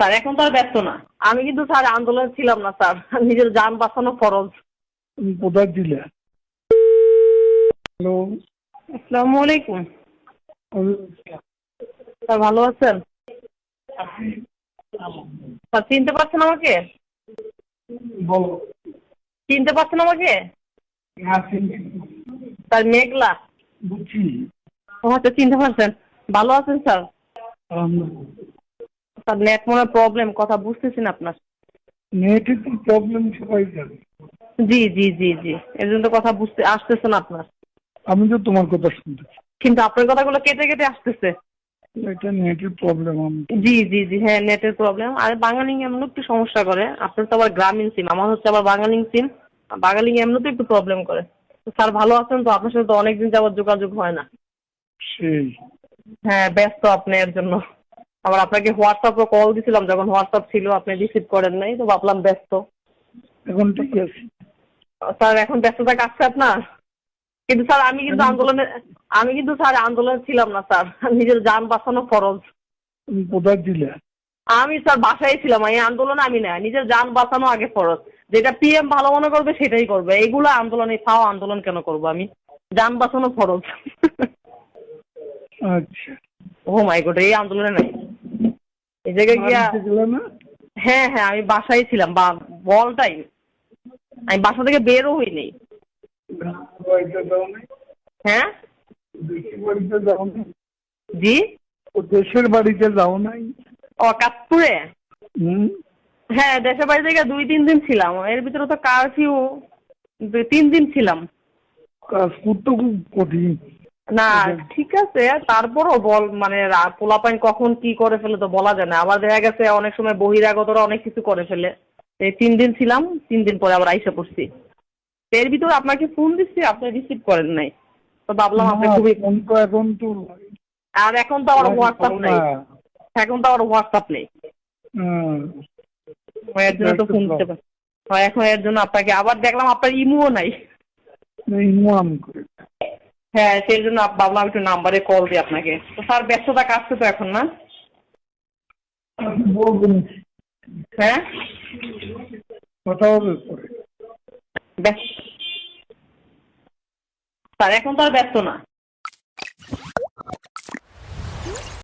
Sir এখন তো আর ব্যস্ত না। আমি কিন্তু স্যার আন্দোলনে ছিলাম না স্যার। নিজের যান বাঁচানো ফরজ। তুমি কোথায় ছিলে? হ্যালো। আসসালামু আলাইকুম। স্যার ভালো আছেন? স্যার চিনতে পারছেন আমাকে? বলো। চিনতে পারছেন আমাকে? হ্যাঁ স্যার মেঘলা। বুঝছি। ও আচ্ছা চিনতে পারছেন। ভালো আছেন স্যার? আলহামদুলিল্লাহ। স্যার নেট মনে প্রবলেম কথা বুঝতেছি না আপনার নেটে তো প্রবলেম সবাই জানে। জি জি জি জি। এর জন্য তো কথা বুঝতে আসতেছে না আপনার। আমি তো তোমার কথা শুনতেছি কিন্তু আপনার কথাগুলো কেটে কেটে আসতেছে। এটা নেটের প্রবলেম জি জি জি হ্যাঁ নেটের প্রবলেম আর বাঙালি এমন একটু সমস্যা করে। আপনার তো আবার গ্রামীণ সিম আমার হচ্ছে আবার বাঙালি সিম বাঙালি এমনিতে একটু প্রবলেম করে। স্যার ভালো আছেন তো? আপনার সাথে তো অনেকদিন যাবত যোগাযোগ হয় না। সেই। হ্যাঁ ব্যস্ত আপনি এর জন্য। আবার আপনাকে হোয়াটসঅ্যাপে কল দিছিলাম যখন হোয়াটসঅ্যাপ ছিল আপনি রিসিভ করেন নাই তো ভাবলাম ব্যস্ত। এখন ঠিক আছে। স্যার এখন ব্যস্ততা কাটছে আপনার? কিন্তু স্যার আমি কিন্তু আন্দোলনে আমি কিন্তু স্যার আন্দোলনে ছিলাম না স্যার। নিজের যান বাঁচানো ফরজ। কোথায় ছিলে? আমি স্যার বাসায় ছিলাম এই আন্দোলনে আমি না নিজের যান বাঁচানো আগে ফরজ। যেটা পিএম ভালো মনে করবে সেটাই করবে। এইগুলো আন্দোলনে ফাও আন্দোলন কেন করব আমি? যান বাঁচানো ফরজ। আচ্ছা। ও মাই গড এই আন্দোলনে নাই। এই জায়গায় গিয়া হ্যাঁ হ্যাঁ আমি বাসায় ছিলাম বা বল টাইম আমি বাসা থেকে বেরও হইনি হ্যাঁ? জি? দেশের বাড়িতে যাও নাই? ও কাশপুরে? হুম। হ্যাঁ দেশের বাড়ি থেকে দুই তিন দিন ছিলাম। এর ভিতরে তো কারফিউ দুই তিন দিন ছিলাম। কাজ করতে খুব কঠিন। না ঠিক আছে তারপরও বল মানে পোলাপাইন কখন কি করে ফেলে তো বলা যায় না। আবার দেখা গেছে অনেক সময় বহিরাগতরা অনেক কিছু করে ফেলে। এই তিন দিন ছিলাম তিন দিন পরে আবার আইসা পড়ছি। এর ভিতরে আপনাকে ফোন দিচ্ছি আপনি রিসিভ করেন নাই। তো ভাবলাম আপনি খুবই ফোন তো এখন তো আর এখন তো আমার হোয়াটসঅ্যাপ নেই। এখন তো আমার হোয়াটসঅ্যাপ নেই। এর জন্য তো ফোন দিতে পারি। হয় এখন এর জন্য আপনাকে আবার দেখলাম আপনার ইমুও নাই। ইমাম করে। হ্যাঁ সেই জন্য ভাবলাম একটু নাম্বারে কল দিই আপনাকে। তো স্যার ব্যস্ততা কাটছে তো এখন না? হ্যাঁ? কথা হবে স্যার এখন তো আর ব্যস্ত না।